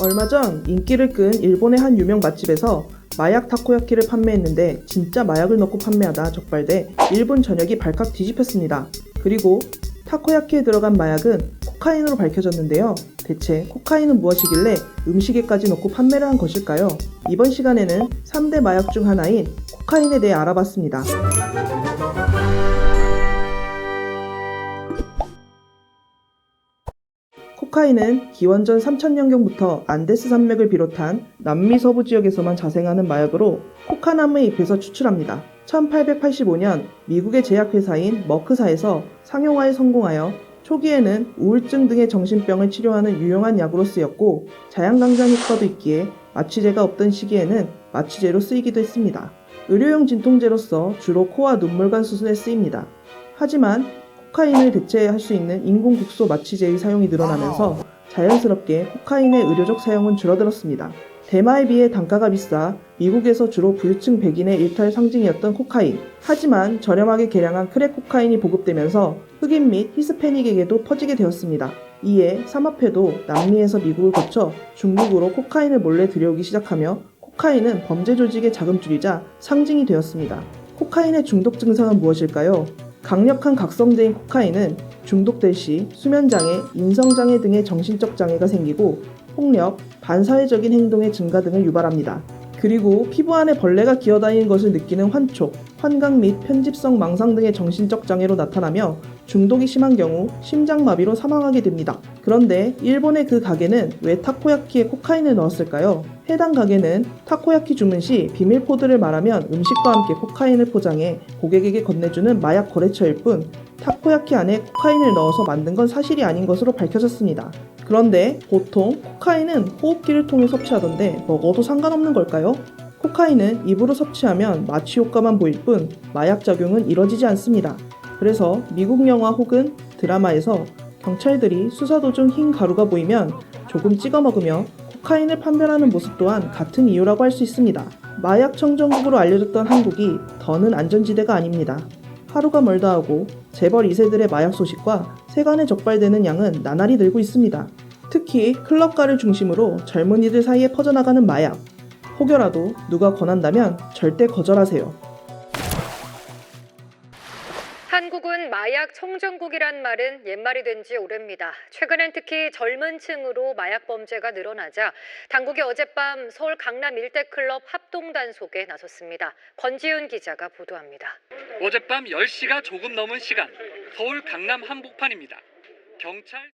얼마 전 인기를 끈 일본의 한 유명 맛집에서 마약 타코야키를 판매했는데 진짜 마약을 넣고 판매하다 적발돼 일본 전역이 발칵 뒤집혔습니다. 그리고 타코야키에 들어간 마약은 코카인으로 밝혀졌는데요. 대체 코카인은 무엇이길래 음식에까지 넣고 판매를 한 것일까요? 이번 시간에는 3대 마약 중 하나인 코카인에 대해 알아봤습니다. 코카인은 기원전 3000년경부터 안데스 산맥을 비롯한 남미 서부 지역에서만 자생하는 마약으로 코카나무의 잎에서 추출합니다. 1885년 미국의 제약회사인 머크사에서 상용화에 성공하여 초기에는 우울증 등의 정신병을 치료하는 유용한 약으로 쓰였고 자양강장 효과도 있기에 마취제가 없던 시기에는 마취제로 쓰이기도 했습니다. 의료용 진통제로서 주로 코와 눈물관 수술에 쓰입니다. 하지만 코카인을 대체할 수 있는 인공국소 마취제의 사용이 늘어나면서 자연스럽게 코카인의 의료적 사용은 줄어들었습니다. 대마에 비해 단가가 비싸 미국에서 주로 부유층 백인의 일탈 상징이었던 코카인. 하지만 저렴하게 개량한 크랙 코카인이 보급되면서 흑인 및 히스패닉에게도 퍼지게 되었습니다. 이에 삼합회도 남미에서 미국을 거쳐 중국으로 코카인을 몰래 들여오기 시작하며 코카인은 범죄 조직의 자금줄이자 상징이 되었습니다. 코카인의 중독 증상은 무엇일까요? 강력한 각성제인 코카인은 중독될 시 수면장애, 인성장애 등의 정신적 장애가 생기고 폭력, 반사회적인 행동의 증가 등을 유발합니다. 그리고 피부 안에 벌레가 기어다니는 것을 느끼는 환촉, 환각 및 편집성 망상 등의 정신적 장애로 나타나며 중독이 심한 경우 심장마비로 사망하게 됩니다. 그런데 일본의 그 가게는 왜 타코야키에 코카인을 넣었을까요? 해당 가게는 타코야키 주문 시 비밀 코드를 말하면 음식과 함께 코카인을 포장해 고객에게 건네주는 마약 거래처일 뿐 타코야키 안에 코카인을 넣어서 만든 건 사실이 아닌 것으로 밝혀졌습니다. 그런데 보통 코카인은 호흡기를 통해 섭취하던데 먹어도 상관없는 걸까요? 코카인은 입으로 섭취하면 마취 효과만 보일 뿐 마약 작용은 이뤄지지 않습니다. 그래서 미국 영화 혹은 드라마에서 경찰들이 수사 도중 흰 가루가 보이면 조금 찍어 먹으며 코카인을 판별하는 모습 또한 같은 이유라고 할 수 있습니다. 마약 청정국으로 알려졌던 한국이 더는 안전지대가 아닙니다. 하루가 멀다 하고 재벌 2세들의 마약 소식과 세간에 적발되는 양은 나날이 늘고 있습니다. 특히 클럽가를 중심으로 젊은이들 사이에 퍼져나가는 마약. 혹여라도 누가 권한다면 절대 거절하세요. 마약 청정국이란 말은 옛말이 된 지 오래입니다. 최근엔 특히 젊은 층으로 마약 범죄가 늘어나자 당국이 어젯밤 서울 강남 일대 클럽 합동 단속에 나섰습니다. 권지윤 기자가 보도합니다. 어젯밤 10시가 조금 넘은 시간 서울 강남 한복판입니다. 경찰